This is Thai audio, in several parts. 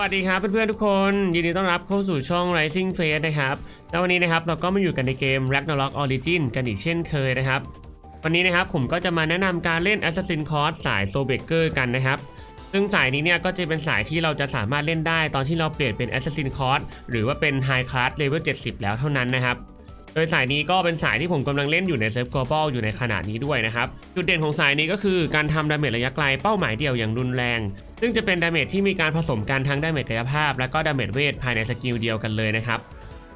วัสดีครับเพื่อนๆทุกคนยินดีต้อนรับเข้าสู่ช่อง Rising Face นะครับแล้ววันนี้นะครับเราก็มาอยู่กันในเกม Ragnarok Origin กันอีกเช่นเคยนะครับ วันนี้นะครับผมก็จะมาแนะนำการเล่น Assassin's Creed สาย s o b e r g e r กันนะครับ ซึ่งสายนี้เนี่ยก็จะเป็นสายที่เราจะสามารถเล่นได้ตอนที่เราเปลี่ยนเป็น Assassin's Creed หรือว่าเป็น High Class Level 70 แล้วเท่านั้นนะครับโดยสายนี้ก็เป็นสายที่ผมกำลังเล่นอยู่ในเซิร์ฟ global อยู่ในขณะนี้ด้วยนะครับ จุดเด่นของสายนี้ก็คือการทำดาเมจระยะไกลเป้าหมายเดียวอย่างรุนแรงซึ่งจะเป็นดาเมจที่มีการผสมกันทั้งดาเมจกายภาพ และก็ดาเมจเวทภายในสกิลเดียวกันเลยนะครับ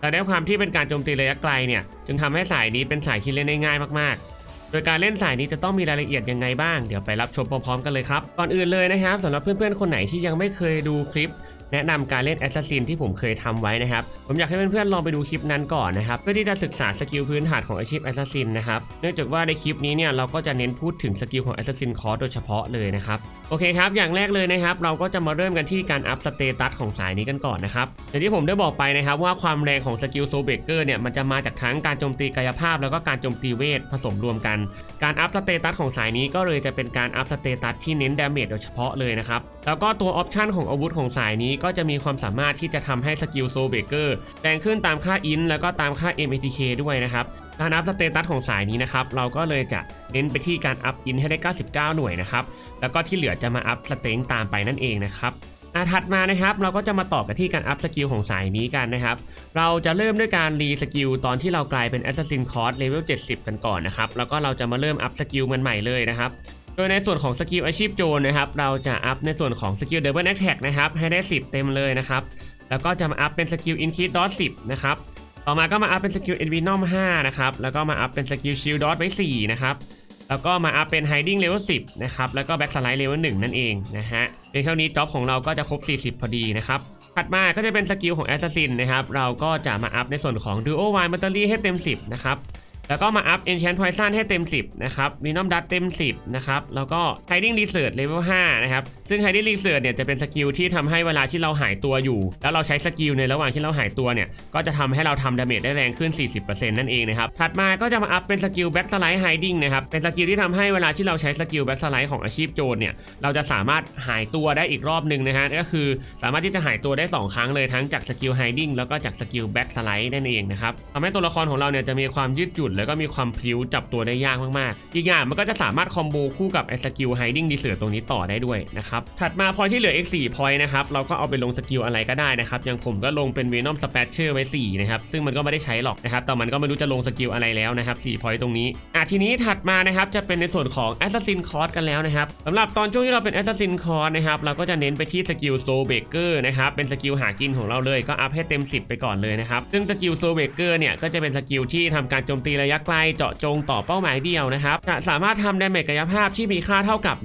แต่ด้วยความที่เป็นการโจมตีระยะไกลเนี่ยจึงทำให้สายนี้เป็นสายที่เล่นได้ง่ายมากๆ โดยการเล่นสายนี้จะต้องมีรายละเอียดยังไงบ้าง เดี๋ยวไปรับชมพร้อมๆกันเลยครับ ก่อนอื่นเลยนะครับสำหรับเพื่อนๆคนไหนที่ยังไม่เคยดูคลิป แนะนำการเล่น Assassin ที่ผมเคยทำไว้นะครับ ผมอยากให้เพื่อนๆลองไปดูคลิปนั้นก่อนนะครับเพื่อที่จะศึกษาสกิลพื้นฐานของอาชีพ Assassin นนะครับเนื่องจากว่าในคลิปนี้เนี่ยเราก็จะเน้นพูดถึงสกิลของ Assassin c o r s โดยเฉพาะเลยนะครับโอเคครับอย่างแรกเลยนะครับเราก็จะมาเริ่มกันที่การอัพสเตตัสของสายนี้กันก่อนนะครับอย่างที่ผมได้บอกไปนะครับว่าความแรงของสกิลโซเบเกอร์เนี่ยมันจะมาจากทั้งการโจมตีกายภาพ แล้วก็การโจมตีเวทผสมรวมกัน การอัพสเตตัสของสายนี้ก็เลยจะเป็นการอัพสเตตัสที่เน้นดาเมจโดยเฉพาะเลยนะครับแล้วก็ตัวออปชันของอาวุธของสายนี้ก็จะมีความสามารถที่จะทำให้สกิลโซเบเกอร์แรงขึ้นตามค่าอินแล้วก็ตามค่า MATK ด้วยนะครับการอัพสเตตัสของสายนี้นะครับ เราก็เลยจะเน้นไปที่การอัพอินให้ได้ 99 หน่วยนะครับ แล้วก็ที่เหลือจะมาอัพสเต็งตามไปนั่นเองนะครับอะถัดมานะครับ เราก็จะมาต่อกันที่การอัพสกิลของสายนี้กันนะครับ เราจะเริ่มด้วยการรีสกิลตอนที่เรากลายเป็น Assassin c o r s Level 70 กันก่อนนะครับ แล้วก็เราจะมาเริ่มอัพสกิลมันใหม่เลยนะครับ โดยในส่วนของสกิลอาชีพโจรนะครับเราจะอัพในส่วนของสกิล Double Attack นะครับให้ได้ 10 เต็มเลยนะครับแล้วก็จะมาอัพเป็นสกิล Increase Dot 10นะครับต่อมาก็มาอัพเป็นสกิล Envenom 5นะครับแล้วก็มาอัพเป็นสกิล Shield Dot ไว้4นะครับแล้วก็มาอัพเป็น Hiding Level 10นะครับแล้วก็ Back Slide Level 1นั่นเองนะฮะเพียงเท่านี้จ็อบของเราก็จะครบ 40 พอดีนะครับถัดมาก็จะเป็นสกิลของ Assassin นะครับเราก็จะมาอัพในส่วนของ Duo Wide Battery ให้เต็ม 10นะครับ แล้วก็มาอัพ Enchant Poison ให้เต็ม 10 นะครับ Venom Dust เต็ม 10 นะครับ แล้วก็ Hiding Research Level 5 นะครับ ซึ่ง Hiding Research เนี่ยจะเป็นสกิลที่ทำให้เวลาที่เราหายตัวอยู่ แล้วเราใช้สกิลในระหว่างที่เราหายตัวเนี่ย ก็จะทำให้เราทำดาเมจได้แรงขึ้น 40%นั่นเองนะครับ ถัดมาก็จะมาอัพเป็นสกิล Back Slide Hiding นะครับ เป็นสกิลที่ทำให้เวลาที่เราใช้สกิล Back Slide ของอาชีพโจรเนี่ย เราจะสามารถหายตัวได้อีกรอบหนึ่งนะฮะ ก็คือสามารถที่จะหายตัวได้ 2 ครั้งเลยทั้งจากสกิล Hiding แล้วก็จากสกิล Back Slide นั่นเองนะครับทำให้ตัวละครของเราเนี่ยจะมีความยืดหยุ่นแล้วก็มีความพลิ้วจับตัวได้ยากมากๆ อีกอย่างมันก็จะสามารถคอมโบคู่กับไอ้สกิล Hiding d e s e r t ตรงนี้ต่อได้ด้วยนะครับ ถัดมาพอยที่เหลืออีก4พอยนะครับ เราก็เอาไปลงสกิลอะไรก็ได้นะครับ อย่างผมก็ลงเป็น Venom Spatcher ไว้4นะครับ ซึ่งมันก็ไม่ได้ใช้หรอกนะครับ แต่มันก็ไม่รู้จะลงสกิลอะไรแล้วนะครับ4พอยตรงนี้อะทีนี้ถัดมานะครับจะเป็นในส่วนของ Assassin c o r s กันแล้วนะครับสำหรับตอนช่วงที่เราเป็น Assassin c o r s นะครับเราก็จะเน้นไปที่สกิล Soul Breaker นะครับเป็นสกิลหากินของเราเลยก็อัพให้เต็ม 10 ไปก่อนเลยนะครับซึ่งสกิล Soul Breaker เนี่ยก็จะเป็นสกิลที่ทำการโจมตีระยะไกลเจาะจงต่อเป้าหมายเดียวนะครับจะสามารถทำดาเมจกายภาพที่มีค่าเท่ากับ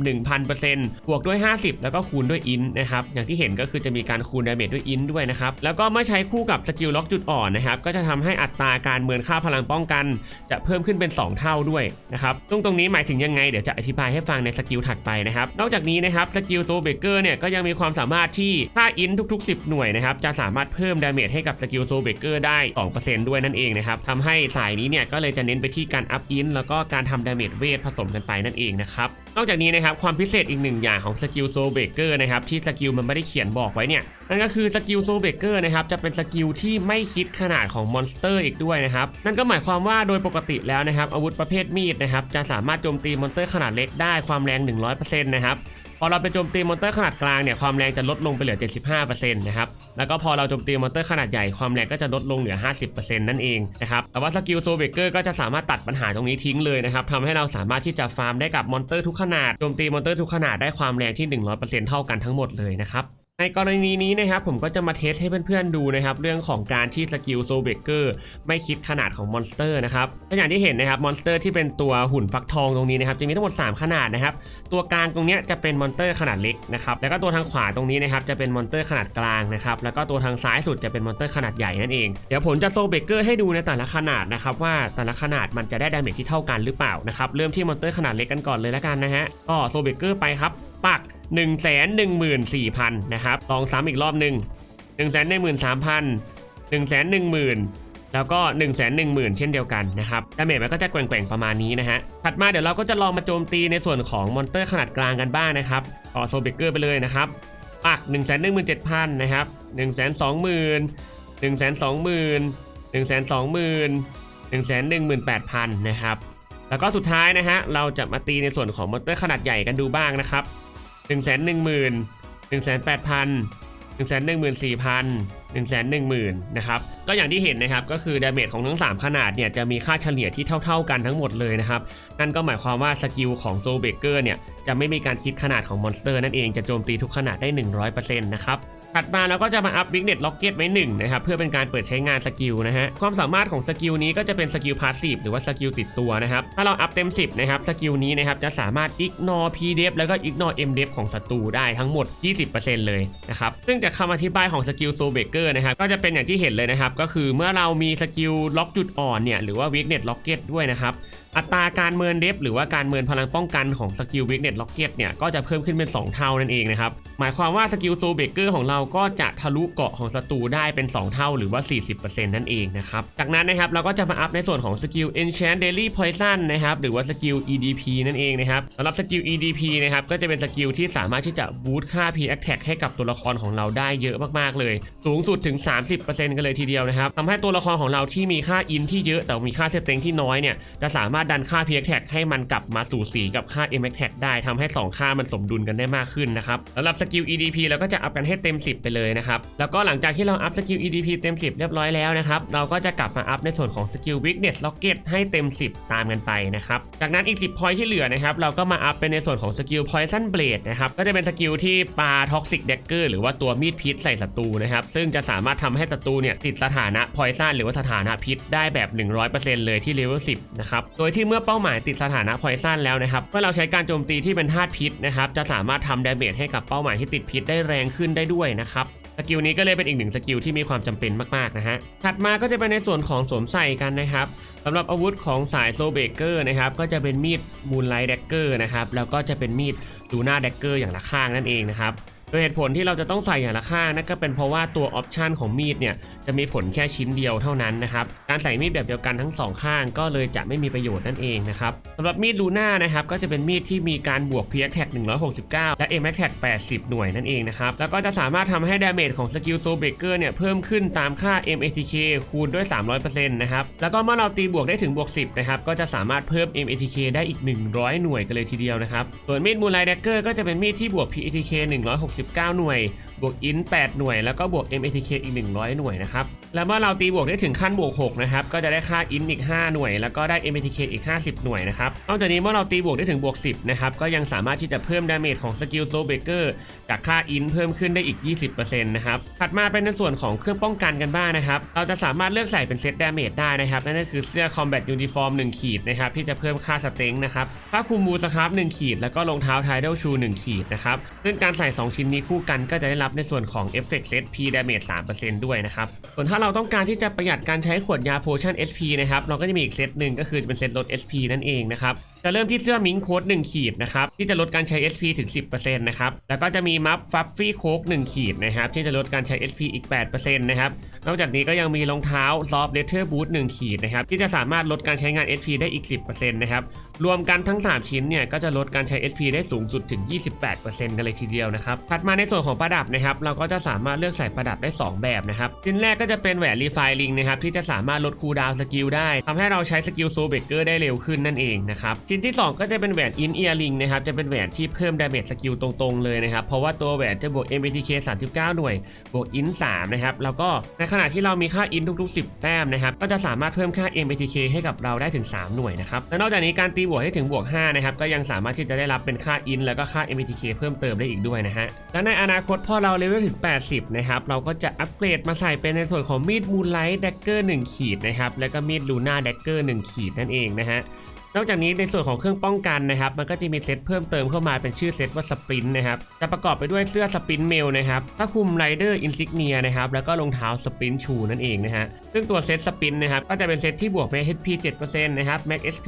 1,000%บวกด้วย 50 แล้วก็คูณด้วยอินนะครับอย่างที่เห็นก็คือจะมีการคูณดาเมจด้วยอินด้วยนะครับแล้วก็เมื่อใช้คู่กับสกิลล็อกจุดอ่อนนะครับก็จะทำให้อัตราการเมินค่าพลังป้องกัน จะเพิ่มขึ้นเป็น 2 เท่าด้วยนะครับตรงตรงนี้หมายถึงยังไงเดี๋ยวจะอธิบายให้ฟังในสกิลถัดไปนะครับนอกจากนี้นะครับสกิลโซเบเกอร์เนี่ยก็ยังมีความสามารถที่ค่าอินทุก ๆ 10 หน่วยนะครับจะสามารถเพิ่มดาเมจให้กับสกิลโซเบเกอร์ได้ 2%ด้วยนั่นเองนะครับทำให้สายนี้เนี่ยก็เลยจะเน้นไปที่การอัพอินแล้วก็การทำดาเมจเวทผสมกันไปนั่นเองนะครับ นอกจากนี้นะครับความพิเศษอีกหนึ่งอย่างของสกิลโซเบเกอร์นะครับที่สกิลมันไม่ได้เขียนบอกไว้เนี่ยนั่นก็คือสกิลโซเบเกอร์นะครับจะเป็นสกิลที่ไม่คิดขนาดของมอนสเตอร์อีกด้วยนะครับนั่นก็หมายความว่าโดยปกติแล้วนะครับอาวุธประเภทมีดนะครับจะสามารถโจมตีมอนสเตอร์ขนาดเล็กได้ความแรง 100%นะครับ อเราไปโจมตีมอนเตอร์ขนาดกลางเนี่ยความแรงจะลดลงไปเหลือ 75%นะครับ แล้วก็พอเราโจมตีมอนเตอร์ขนาดใหญ่ความแรงก็จะลดลงเหลือ 50%นั่นเองนะครับ แต่ว่าสกิลโซเบเกอร์ก็จะสามารถตัดปัญหาตรงนี้ทิ้งเลยนะครับทำให้เราสามารถที่จะฟาร์มได้กับมอนเตอร์ทุกขนาด โจมตีมอนเตอร์ทุกขนาดได้ความแรงที่ 100%เท่ากันทั้งหมดเลยนะครับ ในกรณีนี้นะครับผมก็จะมาเทสให้เพื่อนๆดูนะครับเรื่องของการที่สกิลโซเบเกอร์ไม่คิดขนาดของมอนสเตอร์นะครับอย่างที่เห็นนะครับมอนสเตอร์ที่เป็นตัวหุ่นฟักทองตรงนี้นะครับจะมีทั้งหมด 3 ขนาดนะครับตัวกลางตรงนี้จะเป็นมอนสเตอร์ขนาดเล็กนะครับแล้วก็ตัวทางขวาตรงนี้นะครับจะเป็นมอนสเตอร์ขนาดกลางนะครับแล้วก็ตัวทางซ้ายสุดจะเป็นมอนสเตอร์ขนาดใหญ่นั่นเองเดี๋ยวผมจะโซเบเกอร์ให้ดูในแต่ละขนาดนะครับว่าแต่ละขนาดมันจะได้ดาเมจที่เท่ากันหรือเปล่านะครับเริ่มที่มอนสเตอร์ขนาดเล็กกันก่อนเลยแล้วกันนะฮะก็โซเบเกอร์ไปครับปัก 1 1 4 0 0 0นะครับลองซ้ำอีกรอบหนึ่ง1 1 3 0 0 0 1 1 0 0 0 0 แล้วก็ 1 1 0 0 0 0 เช่นเดียวกันนะครับดาเมจมันก็จะแกว่งๆประมาณนี้นะฮะถัดมาเดี๋ยวเราก็จะลองมาโจมตีในส่วนของมอนเตอร์ขนาดกลางกันบ้างนะครับต่อโซเบเกอร์ไปเลยนะครับปัก1 1 7 0 0 0นะครับ1 2 0 0 0 0 1 2 0 0 0 1 2 0 0 0 0 1 2 0 0 0 1 1 8 0 0 0นะครับแล้วก็สุดท้ายนะฮะเราจะมาตีในส่วนของมอเตอร์ขนาดใหญ่กันดูบ้างนะครับ 1 1 0 0 0 0 1 8 0 0 0 1 1 4 0 0 0 1 1 1 0 0 0นะครับ ก็อย่างที่เห็นนะครับ ก็คือดาเมจของทั้ง 3 ขนาดเนี่ย จะมีค่าเฉลี่ยที่เท่า ๆ กันทั้งหมดเลยนะครับ นั่นก็หมายความว่าสกิลของโซเบเกอร์เนี่ย จะไม่มีการคิดขนาดของมอนสเตอร์นั่นเอง จะโจมตีทุกขนาดได้ 100%นะครับ ถัดมาเราก็จะมาอัพ w ิ k เน็ตล็อกเก็ตไว้หนึ่งนะครับเพื่อเป็นการเปิดใช้งานสกิลนะฮะความสามารถของสกิลนี้ก็จะเป็นสกิลพาสซีฟหรือว่าสกิลติดตัวนะครับถ้าเราอัพเต็ม 10นะครับสกิลนี้นะครับจะสามารถ ignore p d e f แล้วก็ ignore m d e f ของศัตรูได้ทั้งหมด 20%เลยนะครับซึ่งจากคำอธิบายของสกิลโซเบเกอร์นะครับก็จะเป็นอย่างที่เห็นเลยนะครับก็คือเมื่อเรามีสกิลล็อกจุดอ่อนเนี่ยหรือว่า w ิ k เน็ตล็อกเก็ตด้วยนะครับอัตราการเมินเดฟหรือว่าการเมินพลังป้องกันของสกิลวิกเน็ตล็อกเก็ตเนี่ยก็จะเพิ่มขึ้นเป็น 2 เท่านั่นเองนะครับหมายความว่าสกิลโซเบเกอร์ของเราก็จะทะลุเกาะของศัตรูได้เป็น 2 เท่าหรือว่า 40%นั่นเองนะครับ จากนั้นนะครับเราก็จะมาอัพในส่วนของสกิล Enchant Daily Poison นะครับหรือว่าสกิล EDP นั่นเองนะครับสำหรับสกิล EDP นะครับก็จะเป็นสกิลที่สามารถที่จะบูตค่า P Attack ให้กับตัวละครของเราได้เยอะมากๆเลย สูงสุดถึง 30%กันเลยทีเดียวนะครับทำให้ตัวละครของเราที่มีค่าอินที่เยอะแต่มีค่าเซตเต็งที่น้อยเนี่ยจะสามารถดันค่า P Attack ให้มันกลับมาสู่สีกับค่า M Attack ได้ทำให้ 2 ค่ามันสมดุลกันได้มากขึ้นนะครับสำหรับสกิล EDP เราก็จะอัพกันให้เต็ม 10ไปเลยนะครับ แล้วก็หลังจากที่เราอัพสกิล EDP เต็ม 10 เรียบร้อยแล้วนะครับ เราก็จะกลับมาอัพในส่วนของสกิล Weakness Rocket ให้เต็ม 10 ตามกันไปนะครับ จากนั้นอีก 10 point ที่เหลือนะครับเราก็มาอัพเป็นในส่วนของสกิล Poison Blade นะครับ ก็จะเป็นสกิลที่ปา Toxic Dagger หรือว่าตัวมีดพิษใส่ศัตรูนะครับ ซึ่งจะสามารถทำให้ศัตรูเนี่ยติดสถานะ Poison หรือว่าสถานะพิษได้แบบ 100%เลยที่เลเวล10 นะครับ โดยที่เมื่อเป้าหมายติดสถานะ Poison แล้วนะครับเมื่อเราใช้การโจมตีที่เป็นธาตุพิษนะครับจะสามารถทำดาเมจให้กับเป้าหมายที่ติดพิษได้แรงขึ้นได้ด้วยนะครับสกิลนี้ก็เลยเป็นอีกหนึ่งสกิลที่มีความจำเป็นมากๆนะฮะถัดมาก็จะเป็นในส่วนของสวมใส่กันนะครับสำหรับอาวุธของสายโซเบเกอร์นะครับก็จะเป็นมีดมูนไลท์แดกเกอร์นะครับแล้วก็จะเป็นมีดดูน่าแดกเกอร์อย่างละข้างนั่นเองนะครับ ดยเหตุผลที่เราจะต้องใส่อย่างละข้างนั่นก็เป็นเพราะว่าตัวออปชันของมีดเนี่ยจะมีผลแค่ชิ้นเดียวเท่านั้นนะครับ การใส่มีดแบบเดียวกันทั้งสองข้างก็เลยจะไม่มีประโยชน์นั่นเองนะครับสำหรับมีดลูน่านะครับก็จะเป็นมีดที่มีการบวก p ี t a g 169 และ m a t a g 80 หน่วยนั่นเองนะครับ แล้วก็จะสามารถทำให้ดาเมจของสกิลโซเบเกอร์เนี่ยเพิ่มขึ้นตามค่า MATK คูณด้วย 300%นะครับ แล้วก็เมื่อเราตีบวกได้ถึงบวก 10 นะครับ ก็จะสามารถเพิ่ม MATK ได้อีก 100 หน่วยกันเลยทีเดียวนะครับ ส่วนมีดมูนไลท์แดกเกอร์ก็จะเป็นมีดที่บวก PATK 169หน่วย บวกอิน8หน่วย แล้วก็บวก MATK อีก 100 หน่วยนะครับ แล้วเมื่อเราตีบวกได้ถึงขั้นบวก 6 นะครับ ก็จะได้ค่าอินอีก 5 หน่วย แล้วก็ได้ MTK อีก 50 หน่วยนะครับ นอกจากนี้เมื่อเราตีบวกได้ถึงบวก 10 นะครับ ก็ยังสามารถที่จะเพิ่มดาเมจของสกิลโซเบเกอร์จากค่าอินเพิ่มขึ้นได้อีก 20%นะครับ ถัดมาเป็นในส่วนของเครื่องป้องกันกันบ้างนะครับ เราจะสามารถเลือกใส่เป็นเซตดาเมจได้นะครับ นั่นก็คือเสื้อ Combat Uniform 1ขีดนะครับที่จะเพิ่มค่าสเต็งนะครับ ผ้าคลุมบูสครับ1ขีด แล้วก็รองเท้า Tidal Shoe 1ขีดนะครับ ซึ่งการใส่ 2 ชิ้นนี้คู่กันก็จะได้รับในส่วนของ Effect Set P Damage 3%ด้วยนะครับส่วนถ้าเราต้องการที่จะประหยัดการใช้ขวดยาโพชั่น SP นะครับ เราก็จะมีอีกเซตหนึ่งก็คือจะเป็นเซตลด SP นั่นเองนะครับ จะเริ่มที่เสื้อมิงโค้ด1ขีดนะครับที่จะลดการใช้ SP ถึง 10%นะครับแล้วก็จะมีมัฟฟัฟฟี่โค้ก1ขีดนะครับที่จะลดการใช้ SP อีก 8%นะครับนอกจากนี้ก็ยังมีรองเท้า Soft Leather Boot 1ขีดนะครับที่จะสามารถลดการใช้งาน SP ได้อีก 10%นะครับรวมกันทั้ง 3 ชิ้นเนี่ยก็จะลดการใช้ SP ได้สูงสุดถึง 28%กันเลยทีเดียวนะครับถัดมาในส่วนของประดับนะครับเราก็จะสามารถเลือกใส่ประดับได้ 2 แบบนะครับชิ้นแรกก็จะเป็นแหวนรีไฟลิงนะครับที่จะสามารถลดคูลดาวน์สกิลได้ทำให้เราใช้สกิลโซเบเกอร์ได้เร็วขึ้นนั่นเองนะครับชิ้นที่ 2 ก็จะเป็นแหวนอินเอียริงนะครับจะเป็นแหวนที่เพิ่มดาเมจสกิลตรงๆเลยนะครับเพราะว่าตัวแหวนจะบวก MBTK 39 หน่วย บวกอิน3นะครับแล้วก็ในขณะที่เรามีค่าอินทุกๆ 10 แต้มนะครับก็จะสามารถเพิ่มค่า MBTK ให้กับเราได้ถึง 3 หน่วยนะครับและนอกจากนี้การตีบวกให้ถึงบวก5นะครับก็ยังสามารถที่จะได้รับเป็นค่าอินแล้วก็ค่า MBTK เพิ่มเติมได้อีกด้วยนะฮะและในอนาคตพอเราเลเวลถึง 80 นะครับเราก็จะอัปเกรดมาใส่เป็นในส่วนของมีดมูนไลท์แดกเกอร์1ขีดนะครับแล้วก็มีดลูน่าแดกเกอร์1ขีดนั่นเองนะฮะ นอกจากนี้ในส่วนของเครื่องป้องกันนะครับ มันก็จะมีเซตเพิ่มเติมเข้ามาเป็นชื่อเซตว่าสปรินต์นะครับจะประกอบไปด้วยเสื้อสปรินต์เมลนะครับผ้าคลุมไรเดอร์อินซิกเนียนะครับแล้วก็รองเท้าสปรินต์ชูนั่นเองนะฮะซึ่งตัวเซตสปรินต์นะครับก็จะเป็นเซตที่บวก Max HP 7%นะครับ Max SP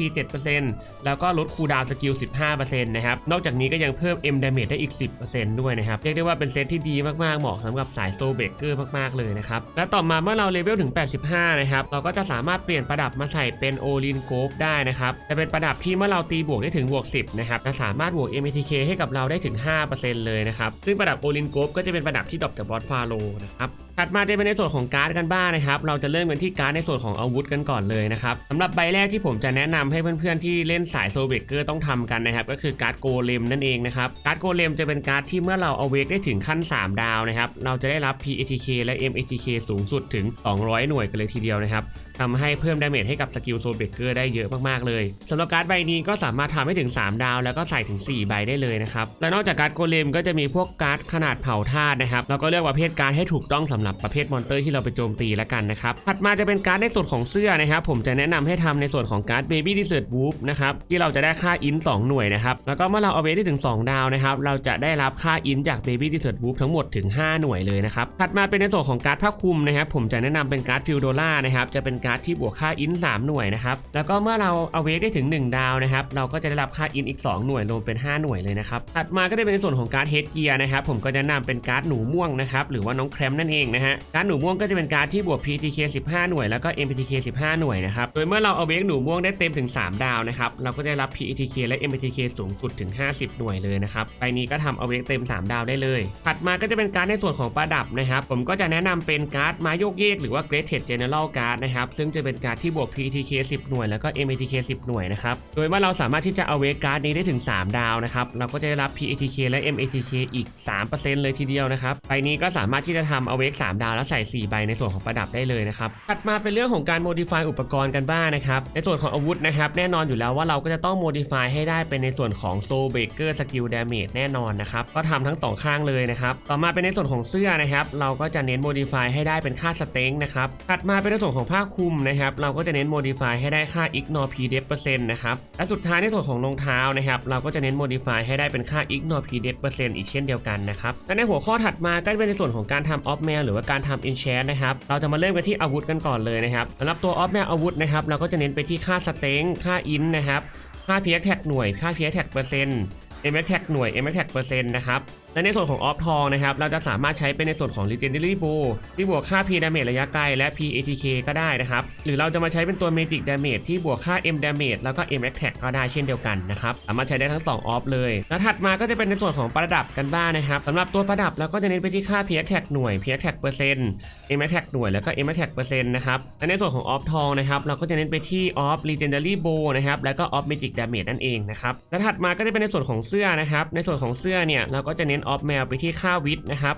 7%แล้วก็ลดคูลดาวน์สกิล15%นะครับนอกจากนี้ก็ยังเพิ่ม M Damage ได้อีก 10%ด้วยนะครับเรียกได้ว่าเป็นเซตที่ดีมากๆเหมาะสำหรับสายโซเบเกอร์มากๆเลยนะครับและต่อมาเมื่อเราเลเวลถึง 85นะครับเราก็จะสามารถเปลี่ยนประดับมาใส่เป็นโอลินโกฟได้นะครับจะเป็นประดับที่เมื่อเราตีบวกได้ถึงบวก 10 นะครับจะสามารถบวก MATK ให้กับเราได้ถึง 5%เลยนะครับ ซึ่งประดับโอลินโกฟก็จะเป็นประดับที่ดรอปจากบอสฟาโลนะครับถัดมาจะเป็นในส่วนของการ์ดกันบ้างนะครับ เราจะเริ่มกันที่การ์ดในส่วนของอาวุธกันก่อนเลยนะครับสำหรับใบแรกที่ผมจะแนะนำให้เพื่อนๆที่เล่นสายโซเบเกอร์ต้องทำกันนะครับ ก็คือการ์ดโกเลมนั่นเองนะครับ การ์ดโกเลมจะเป็นการ์ดที่เมื่อเราเอาเวกได้ถึงขั้น 3 ดาวนะครับ เราจะได้รับ PATK และ MATK สูงสุดถึง 200 หน่วยกันเลยทีเดียวนะครับ ทำให้เพิ่มดาเมจให้กับสกิลโซเบเกอร์ได้เยอะมากๆเลยสำหรับการ์ดใบนี้ก็สามารถทำให้ถึง 3 ดาว แล้วก็ใส่ถึง 4 ใบได้เลยนะครับและนอกจากการ์ดโกเลมก็จะมีพวกการ์ดขนาดเผาธาตุนะครับแล้วก็เลือกประเภทการ์ดให้ถูกต้องสำหรับประเภทมอนเตอร์ที่เราไปโจมตีแล้วกันนะครับถัดมาจะเป็นการ์ดในส่วนของเสื้อนะครับผมจะแนะนำให้ทำในส่วนของการ์ด Baby Desert Wolf นะครับที่เราจะได้ค่าอิน2หน่วยนะครับแล้วก็เมื่อเราเอาเวทได้ถึง 2 ดาวนะครับเราจะได้รับค่าอินจาก Baby Desert Wolf ทั้งหมดถึง 5 หน่วยเลยนะครับถัดมาเป็นในส่วนของการ์ดผ้าคลุมนะครับผมจะแนะนำเป็นการ์ดฟิลโดล่านะครับจะเป็นการ์ดที่บวกค่าอิน3หน่วยนะครับแล้วก็เมื่อเราเอาเวทได้ถึง 1 ดาวนะครับเราก็จะได้รับค่าอินอีก 2 หน่วยรวมเป็น 5 หน่วยเลยนะครับถัดมาก็จะเป็นในส่วนของการ์ดเฮดเกียร์นะครับผมก็จะนะนำเป็นการ์ดหนูม่วงนะครับหรือว่าน้องแครมนั่นเองนะฮะการ์ดหนูม่วงก็จะเป็นการ์ดที่บวก PTK 15 หน่วยแล้วก็ MPTK 15 หน่วยนะครับโดยเมื่อเราเอาเวกหนูม่วงได้เต็มถึง 3 ดาวนะครับเราก็จะได้รับ PTK และ MPTK สูงสุดถึง 50 หน่วยเลยนะครับใบนี้ก็ทำเอาเวกเต็ม 3 ดาวได้เลยถัดมาก็จะเป็นการ์ดในส่วนของประดับนะครับผมก็จะแนะนำเป็นการ์ดไม้โยกเยกหรือว่า Great General Card นะครับซึ่งจะเป็นการ์ดที่บวก PTK 10 หน่วยแล้วก็ MATK 10 หน่วยนะครับโดยเมื่อเราสามารถที่จะเอาเวกการ์ดนี้ได้ถึง 3 ดาวนะครับเราก็จะได้รับ PATK และ MATK อีก 3%เลยทีเดียวนะครับใบนี้ก็สามารถที่จะทำเอาเวก3ดาวแล้วใส่ 4 ใบในส่วนของประดับได้เลยนะครับถัดมาเป็นเรื่องของการ modify อุปกรณ์กันบ้างนะครับในส่วนของอาวุธนะครับแน่นอนอยู่แล้วว่าเราก็จะต้อง modify ให้ได้เป็นในส่วนของ Soul Breaker Skill Damage แน่นอนนะครับก็ทำทั้งสองข้างเลยนะครับต่อมาเป็นในส่วนของเสื้อนะครับเราก็จะเน้น modify ให้ได้เป็นค่า Strength นะครับถัดมาเป็นในส่วนของผ้าคลุมนะครับ เราก็จะเน้น modify ให้ได้ค่า Ignore P d e p นต์นะครับ และสุดท้ายในส่วนของรองเท้านะครับ เราก็จะเน้น modify ให้ได้เป็นค่า Ignore P d e p อีกเช่นเดียวกันนะครับ และในหัวข้อถัดมาก็จะเป็นในส่วนของการทำ Off Mail หรือว่าการทำ Enchant นะครับ เราจะมาเริ่มกันที่อาวุธกันก่อนเลยนะครับสำหรับตัว Off Mail อาวุธนะครับ เราก็จะเน้นไปที่ค่า Strength ค่า Int นะครับ ค่า p x Tag หน่วย ค่า p x Tag เปอร์เซ็นต์ m x Tag หน่วย m x Tag เปอร์เซ็นต์นะครับ และในส่วนของออฟทองนะครับเราจะสามารถใช้เป็นในส่วนของ Legendary Bow ที่บวกค่า P Damage ระยะไกลและ P ATK ก็ได้นะครับ หรือเราจะมาใช้เป็นตัว Magic Damage ที่บวกค่า M Damage แล้วก็ M Attack ก็ได้เช่นเดียวกันนะครับสามารถใช้ได้ทั้ง 2 ออฟเลย แล้วถัดมาก็จะเป็นในส่วนของประดับกันบ้างนะครับสำหรับตัวประดับเราก็จะเน้นไปที่ค่า P Attack หน่วย P Attack เปอร์เซ็นต์ M Attack หน่วยแล้วก็ M Attack เปอร์เซ็นต์นะครับและในส่วนของออฟทองนะครับเราก็จะเน้นไปที่ออฟ Legendary Bow นะครับแล้วก็ออฟ Magic Damage นั่นเองนะครับและถัดมาก็จะเป็นในส่วนของเสื้อนะครับในส่วนของเสื้อเนี่ยเราก็จะเน้นออฟแมวไปที่ค่าวิทนะครับ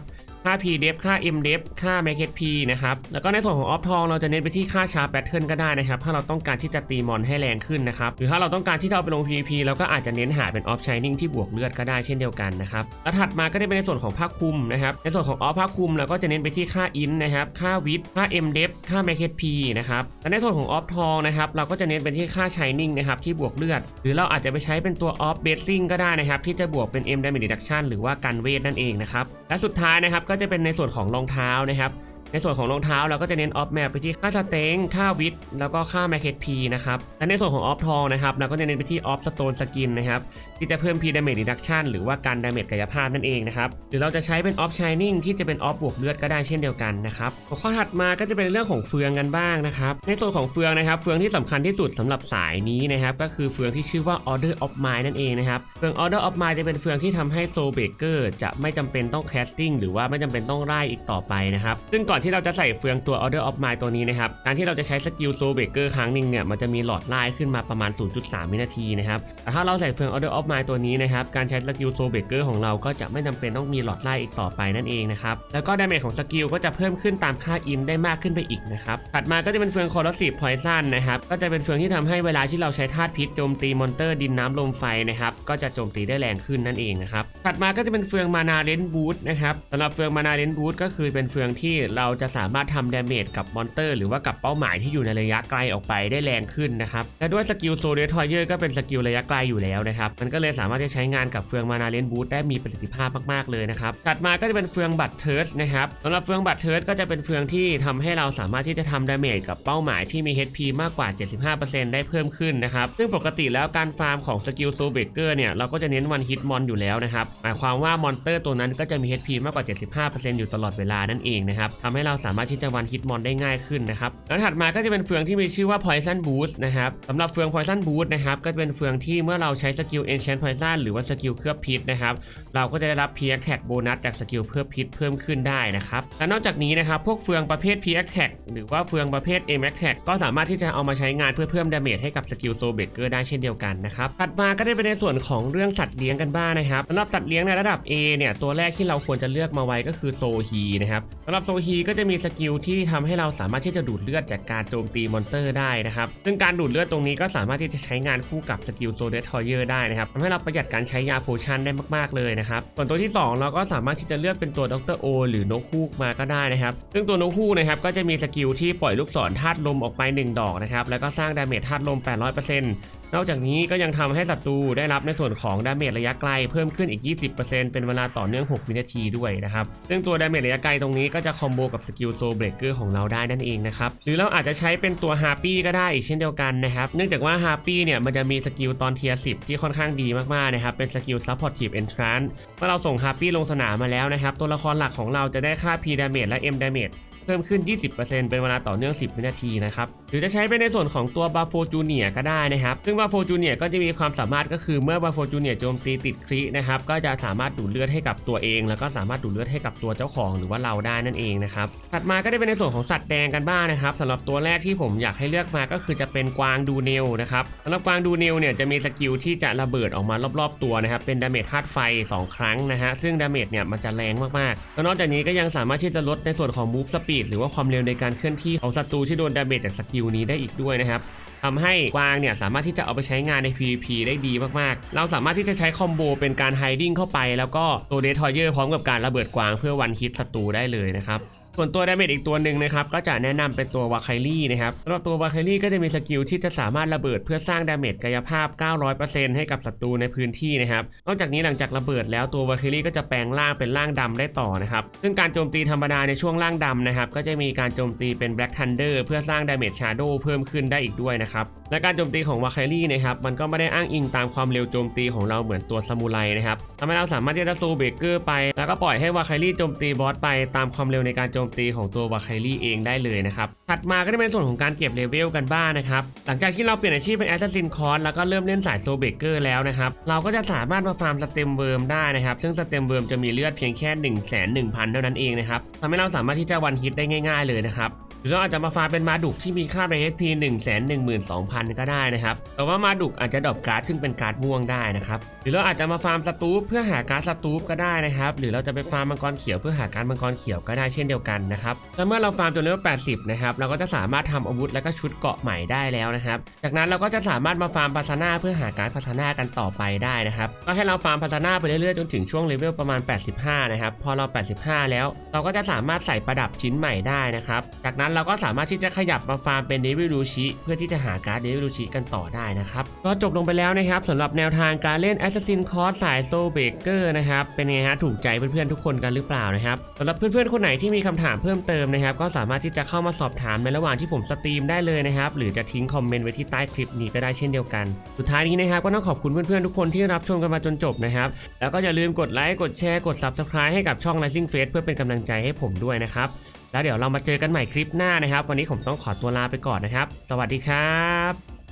ค่า p d e f ค่า m d e f ค่า m a k e t p นะครับ แล้วก็ในส่วนของออฟทองเราจะเน้นไปที่ค่าชาร์ปแพทเทิร์นก็ได้นะครับ ถ้าเราต้องการที่จะตีมอนให้แรงขึ้นนะครับ หรือถ้าเราต้องการที่จะเอาไปลง PVP เราก็อาจจะเน้นหาเป็นออฟชายนิ่งที่บวกเลือดก็ได้เช่นเดียวกันนะครับ แล้วถัดมาก็จะเป็นในส่วนของผ้าคลุมนะครับ ในส่วนของออฟผ้าคลุมเราก็จะเน้นไปที่ค่าอินนะครับ ค่าวิทค่า m d e f ค่า m a k e t p นะครับ และในส่วนของออฟทองนะครับเราก็จะเน้นเป็นที่ค่าชายนิ่งนะครับที่บวกเลือด หรือเราอาจจะไปใช้เป็นตัวออฟเบสซิ่งก็ได้นะครับที่จะบวกเป็น m damage reduction หรือว่ากันเวทนั่นเองนะครับและสุดท้ายนะครับก็จะเป็นในส่วนของรองเท้านะครับ ในส่วนของรองเท้าเราก็จะเน้นออฟแมปไปที่ค่าสเต็งค่าวิทแล้วก็ค่าแมคเคทพีนะครับและในส่วนของออฟทองนะครับเราก็จะเน้นไปที่ออฟสโตนสกินนะครับที่จะเพิ่มพีดาเมจรีดักชันหรือว่าการดาเมจกายภาพนั่นเองนะครับหรือเราจะใช้เป็นออฟชายนิ่งที่จะเป็นออฟบวกเลือดก็ได้เช่นเดียวกันนะครับข้อถัดมาก็จะเป็นเรื่องของเฟืองกันบ้างนะครับในส่วนของเฟืองนะครับเฟืองที่สำคัญที่สุดสำหรับสายนี้นะครับก็คือเฟืองที่ชื่อว่า Order of Mine นั่นเองนะครับเฟือง Order of Mine จะเป็นเฟืองที่ทำให้ Soul Breaker จะไม่จำเป็นต้อง casting หรือว่าไม่จำเป็นต้องไล่อีกต่อไปนะครับซึ่งก่อนที่เราจะใส่เฟืองตัว Order of Mine ตัวนี้นะครับ การที่เราจะใช้สกิล Soul Breaker ครั้งหนึ่งเนี่ย มันจะมีหลอดไล่ขึ้นมาประมาณ 0.3 วินาทีนะครับ แต่ถ้าเราใส่เฟือง Order of Mine ตัวนี้นะครับ การใช้สกิล Soul Breaker ของเราก็จะไม่จำเป็นต้องมีหลอดไล่อีกต่อไปนั่นเองนะครับ แล้วก็ดาเมจของสกิลก็จะเพิ่มขึ้นตามค่าอินได้มากขึ้นไปอีกนะครับ ถัดมาก็จะเป็นเฟือง Corrosive Poison นะครับ ก็จะเป็นเฟืองที่ทำให้เวลาที่เราใช้ธาตุพิษโจมตีมอนเตอร์ดินน้ำลมไฟนะครับ ก็จะโจมตีได้แรงขึ้นนั่นเองนะครับ ถัดมาก็จะเป็นเฟืองมานาเลนบูทนะครับสำหรับเฟืองมานาเลนบูทก็คือเป็นเฟืองที่เราราจะสามารถทำดาเมจกับมอนเตอร์หรือว่ากับเป้าหมายที่อยู่ในระยะไกลออกไปได้แรงขึ้นนะครับและด้วยสกิลโซเดทอยเยอร์ก็เป็นสกิลระยะไกลอยู่แล้วนะครับมันก็เลยสามารถจะใช้งานกับเฟืองมานาเลนบูทได้มีประสิทธิภาพมากๆเลยนะครับถัดมาก็จะเป็นเฟืองบัตเทิร์สนะครับสำหรับเฟืองบัตเทิร์สก็จะเป็นเฟืองที่ทำให้เราสามารถที่จะทำดาเมจกับเป้าหมายที่มี HP มากกว่า 75%ได้เพิ่มขึ้นนะครับซึ่งปกติแล้วการฟาร์มของสกิลโซเบเกอร์เนี่ยเราก็จะเน้นวันฮิตมอนอยู่แล้วนะครับหมายความว่ามอนเตอร์ตัวนั้นก็จะมี HP มากกว่า 75%อยู่ตลอดเวลานั่นเองนะครับทำใให้เราสามารถที่จะวันฮิตมอนได้ง่ายขึ้นนะครับแล้วถัดมาก็จะเป็นเฟืองที่มีชื่อว่า Poison Boost นะครับสำหรับเฟือง Poison Boost นะครับก็จะเป็นเฟืองที่เมื่อเราใช้สกิล Enchant Poison หรือว่าสกิลเคลือบพิษนะครับเราก็จะได้รับ p a t a c โบนัสจากสกิลเคลือบพิษเพิ่มขึ้นได้นะครับและนอกจากนี้นะครับพวกเฟืองประเภท p a t a c หรือว่าเฟืองประเภท m a t a c ก็สามารถที่จะเอามาใช้งานเพื่อเพิ่มดาเมจให้กับสกิลโซเบเกอร์ได้เช่นเดียวกันนะครับถัดมาก็ได้เป็นในส่วนของเรื่องสัตว์เลี้ยงกันบ้างนะครับสำหรับสัตว์เลี้ยงในระดับ A เนี่ยตัวแรกที่เราควรจะเลือกมาไว้ก็คือโซฮีนะครับสำหรับโซฮีก็จะมีสกิลที่ทำให้เราสามารถที่จะดูดเลือดจากการโจมตีมอนเตอร์ได้นะครับซึ่งการดูดเลือดตรงนี้ก็สามารถที่จะใช้งานคู่กับสกิลโซเดทอยเออร์ได้นะครับทำให้เราประหยัดการใช้ยาโพชั่นได้มากๆเลยนะครับส่วนตัวที่ 2 เราก็สามารถที่จะเลือกเป็นตัวดรโอหรือนกฮูกมาก็ได้นะครับ ซึ่งตัวนกฮูกนะครับก็จะมีสกิลที่ปล่อยลูกศรธาตุลมออกไป 1 ดอกนะครับแล้วก็สร้างดาเมจธาตุลม 800% นอกจากนี้ก็ยังทำให้ศัตรูได้รับในส่วนของดาเมจระยะไกลเพิ่มขึ้นอีก 20%เป็นเวลาต่อเนื่อง 6 วินาทีด้วยนะครับ ซึ่งตัวดาเมจระยะไกลตรงนี้ก็จะคอมโบกับสกิลโซเบรกเกอร์ของเราได้นั่นเองนะครับ หรือเราอาจจะใช้เป็นตัวฮาร์ปี้ก็ได้อีกเช่นเดียวกันนะครับ เนื่องจากว่าฮาร์ปี้เนี่ยมันจะมีสกิลตอนเทียร์10ที่ค่อนข้างดีมากๆนะครับ เป็นสกิลซัพพอร์ตทีฟเอนทรานซ์เมื่อเราส่งฮาร์ปี้ลงสนามมาแล้วนะครับ ตัวละครหลักของเราจะได้ค่า P ดาเมจและ M ดาเมจ เพิ่มขึ้น 20%เป็นเวลาต่อเนื่อง 10 วินาทีนะครับ หรือจะใช้เป็นในส่วนของตัวบาโฟจูเนียก็ได้นะครับ ซึ่งบาโฟจูเนียก็จะมีความสามารถก็คือเมื่อบาโฟจูเนียโจมตีติดครินะครับ ก็จะสามารถดูดเลือดให้กับตัวเอง แล้วก็สามารถดูดเลือดให้กับตัวเจ้าของหรือว่าเราได้นั่นเองนะครับ ถัดมาก็ได้เป็นในส่วนของสัตว์แดงกันบ้างนะครับสำหรับตัวแรกที่ผมอยากให้เลือกมาก็คือจะเป็นกวางดูเนลนะครับสำหรับกวางดูเนลเนี่ยจะมีสกิลที่จะระเบิดออกมารอบๆตัวนะครับเป็นดาเมจธาตุไฟ 2 ครั้งนะฮะซึ่งดาเมจเนี่ยมันจะแรงมากๆแล้วนอกจากนี้ก็ยังสามารถที่จะลดในส่วนของ move หรือว่าความเร็วในการเคลื่อนที่ของศัตรูที่โดนดาเมจจากสกิลนี้ได้อีกด้วยนะครับทำให้กวางเนี่ยสามารถที่จะเอาไปใช้งานใน PVP ได้ดีมากๆ เราสามารถที่จะใช้คอมโบเป็นการไฮดิ้งเข้าไป แล้วก็ตัวเดทอยเยอร์พร้อมกับการระเบิดกวางเพื่อวันฮิตศัตรูได้เลยนะครับ ส่วนตัวดาเมจอีกตัวหนึ่งนะครับก็จะแนะนำเป็นตัววาไคลี่นะครับสำหรับตัววาไคลี่ก็จะมีสกิลที่จะสามารถระเบิดเพื่อสร้างดาเมจกายภาพ 900%ให้กับศัตรูในพื้นที่นะครับนอกจากนี้หลังจากระเบิดแล้วตัววาไคลี่ก็จะแปลงร่างเป็นร่างดำได้ต่อนะครับซึ่งการโจมตีธรรมดาในช่วงร่างดำนะครับก็จะมีการโจมตีเป็น Black Thunder เพื่อสร้างดาเมจชาโดว์เพิ่มขึ้นได้อีกด้วยนะครับและการโจมตีของวาไคลี่นะครับมันก็ไม่ได้อ้างอิงตามความเร็วโจมตีของเราเหมือนตัวซามูไรนะครับทำให้เราสามารถที่จะโซเบเกอร์ไป แล้วก็ปล่อยให้วาไคลี่โจมตีบอสไปตามความเร็วในการโจมตีของตัววาไคลี่เองได้เลยนะครับถัดมาก็จะเป็นส่วนของการเก็บเลเวลกันบ้างนะครับหลังจากที่เราเปลี่ยนอาชีพเป็นแอสซัสซินคอร์แล้วก็เริ่มเล่นสายโซเบเกอร์แล้วนะครับเราก็จะสามารถมาฟาร์มสเต็มเวิร์มได้นะครับซึ่งสเต็มเวิร์มจะมีเลือดเพียงแค่1 1 0 0 0 เท่านั้นเองนะครับทำให้เราสามารถที่จะวันฮิตได้ง่าย ๆ เลยนะครับหรือเราอาจจะมาฟาร์มเป็นมาดุกที่มีค่าใน HP 1 1 2 0 0 0 ก็ได้นะครับแต่ว่ามาดุกอาจจะดรอปการ์ดซึ่งเป็นการ์ดม่วงได้นะครับ รือเราอาจจะมาฟาร์มสตูปเพื่อหาการสตูปก็ได้นะครับ หรือเราจะไปฟาร์มมังกรเขียวเพื่อหาการมังกรเขียวก็ได้เช่นเดียวกันนะครับแล้วเมื่อเราฟาร์มจนเลเวล80 นะครับ เราก็จะสามารถทำอาวุธและก็ชุดเกราะใหม่ได้แล้วนะครับ จากนั้นเราก็จะสามารถมาฟาร์มพาสนาเพื่อหาการ์ดพาสนากันต่อไปได้นะครับ ก็ให้เราฟาร์มพาสนาไปเรื่อยๆจนถึงช่วงเลเวลประมาณ 85 นะครับ พอเรา 85 แล้ว เราก็จะสามารถใส่ประดับชิ้นใหม่ได้นะครับ จากนั้นเราก็สามารถที่จะขยับมาฟาร์มเป็นเดวิลูชิเพื่อที่จะหาการ์ดเดวิลูชิกันต่อได้นะครับ ก็จบลงไปแล้วนะครับสำหรับแนวทางการเล่น Assassin Cross สายโซเบเกอร์นะครับ เป็นไงฮะ ถูกใจเพื่อนๆทุกคนกันหรือเปล่านะครับสำหรับเพื่อนๆคนไหนที่มีคำถามเพิ่มเติมนะครับ ก็สามารถที่จะเข้ามาสอบถามในระหว่างที่ผมสตรีมได้เลยนะครับ หรือจะทิ้งคอมเมนต์ไว้ที่ใต้คลิปนี้ก็ได้เช่นเดียวกัน สุดท้ายนี้นะครับ ก็ต้องขอบคุณเพื่อนๆทุกคนที่รับชมกันมาจนจบนะครับ แล้วก็อย่าลืมกดไลค์ กดแชร์ กด Subscribe ให้กับช่อง Rising Face เพื่อเป็นกำลังใจให้ผมด้วยนะครับ แล้วเดี๋ยวเรามาเจอกันใหม่คลิปหน้านะครับ วันนี้ผมต้องขอตัวลาไปก่อนนะครับ สวัสดีครับ